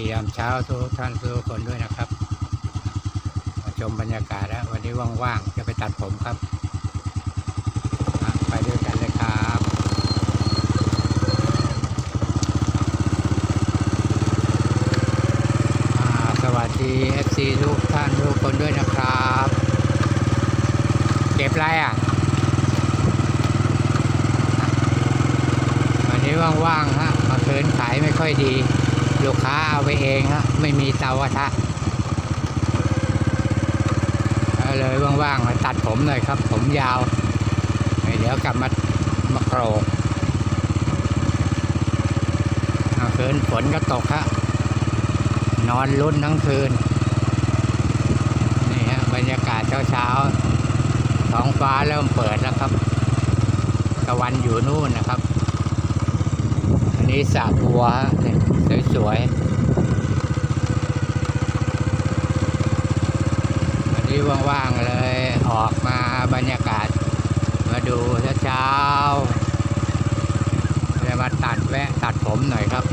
ดียามเช้าทุกท่านทุกคนด้วยนะครับ มาชมบรรยากาศแล้ววันนี้ว่างๆจะไปตัดผมครับ ไปด้วยกันเลยครับสวัสดี FC ทุกท่านทุกคนด้วยนะครับ เก็บไรอะวันนี้ว่างๆฮะมาเคืนขายไม่ค่อยดี ลูกค้าเอาไปเองฮะไม่มีเตากระทะเลยว่างๆมาตัดผมหน่อยครับ ผมยาว เดี๋ยวกลับมามาโกรกคืนฝนก็ตกฮะนอนลุ้นทั้งคืน นี่ฮะบรรยากาศเช้าๆท้องฟ้าเริ่มเปิดแล้วครับตะวันอยู่นู่นนะครับ อันนี้สระบัวฮะเนี่ย สวยวันนี้ว่างๆเลย ออกมาบรรยากาศ มาดูเช้าๆเลยมาตัดแวะตัดผมหน่อยครับ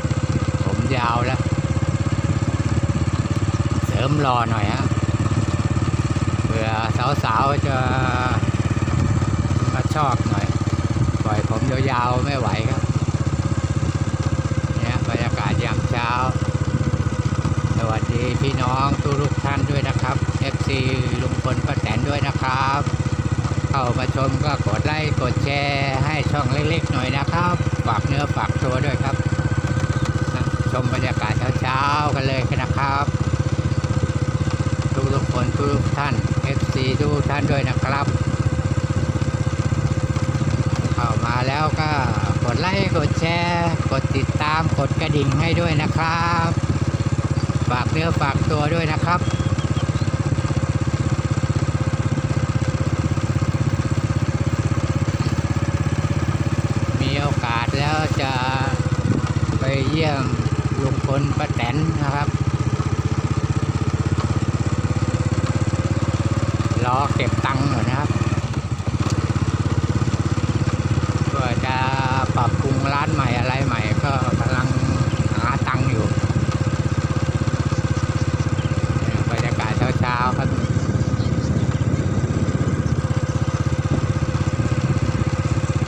ผมยาวแล้ว เสริมรอหน่อยฮะเผื่อสาวๆจะมาชอบหน่อย ปล่อยผมยาวๆไม่ไหวครับ เนี่ยบรรยากาศยามเช้า สวัสดี พี่น้องทุกท่านด้วยนะครับ FC ลุงพลป้าแตนด้วยนะครับ เข้ามาชมก็กดไลค์กดแชร์ให้ช่องเล็กๆหน่อยนะครับ ฝากเนื้อฝากตัวด้วยครับ ชมบรรยากาศเช้าๆกันเลยนะครับ ทุกๆคนทุกท่าน FC ทุกท่านด้วยนะครับ เข้ามาแล้วก็กดไลค์กดแชร์ กดติดตามกดกระดิ่งให้ด้วยนะครับ ฝากเนื้อฝากตัวด้วยนะครับมีโอกาสแล้วจะไปเยี่ยมลุงพลป้าแตนนะครับ รอเก็บตังค์หน่อยนะครับเพื่อจะปรับปรุงร้านใหม่อะไรใหม่ ก็กำลังหาตังค์อยู่เนี่ยบรรยากาศเช้าๆครับ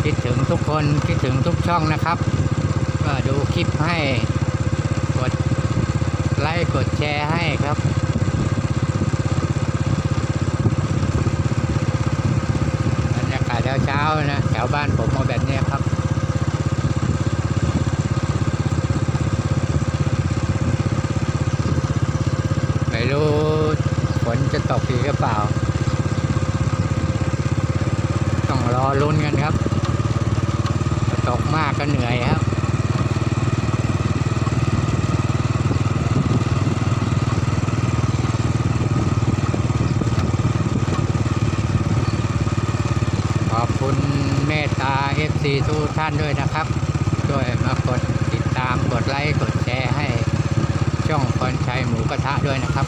คิดถึงทุก คนคิดถึงทุกช่องนะครับ ก็ดูคลิปให้กดไลค์กดแชร์ให้ครับ บรรยากาศเช้าๆนะแถวบ้านผมเอาแบบนี้ครับไม่รู้ฝนจะตกอีกหรือเปล่า ต้องรอลุ้นกันครับ ตกมากก็เหนื่อยครับขอบคุณเมตตา FC ทุกท่านด้วยนะครับ ช่วยมากดติดตาม กดไลค์ กดแชร์ให้ช่องพรชัยหมูกระทะด้วยนะครับ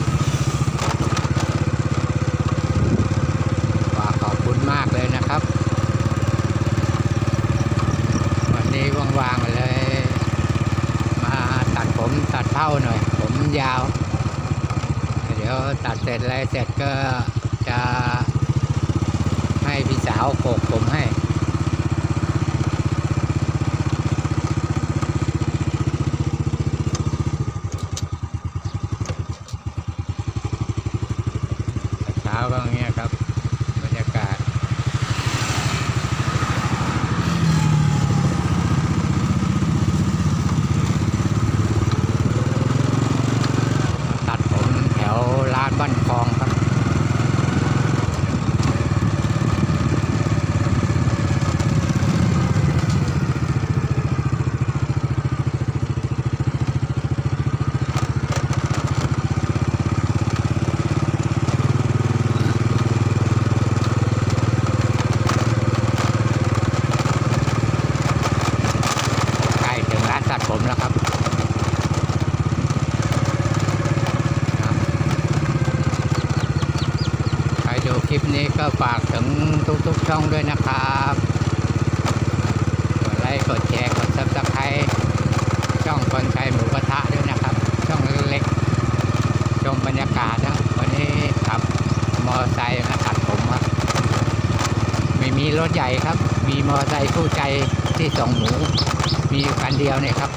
ฝากขอบคุณมากเลยนะครับ วันนี้ว่างๆเลย มาตัดผมตัดเท่าหน่อย ผมยาว เดี๋ยวตัดเสร็จอะไรเสร็จก็จะให้พี่สาวโกกผมให้ากถึงทุกๆช่องด้วยนะครับกดไลค์กดแชร์กดซับสไครต์ช่องคนไทยหมูกระทะด้วยนะครับ ช่องเล็กๆชมบรรยากาศนะวันนี้ขับมอเตอร์ไซค์มาตัดผมครับไม่มีรถใหญ่ครับ มีมอเตอร์ไซค์คู่ใจที่สองหมู มีคันเดียวเนี่ยครับ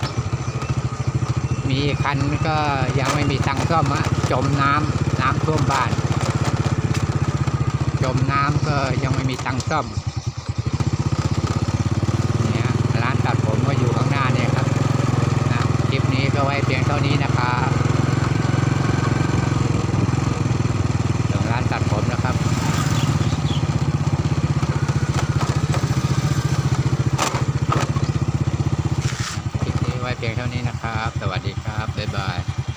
มีคันก็ยังไม่มีตังค์ซ่อมอะจมน้ำน้ำท่วมบ้าน จมน้ำก็ยังไม่มีตังค์ซ่อม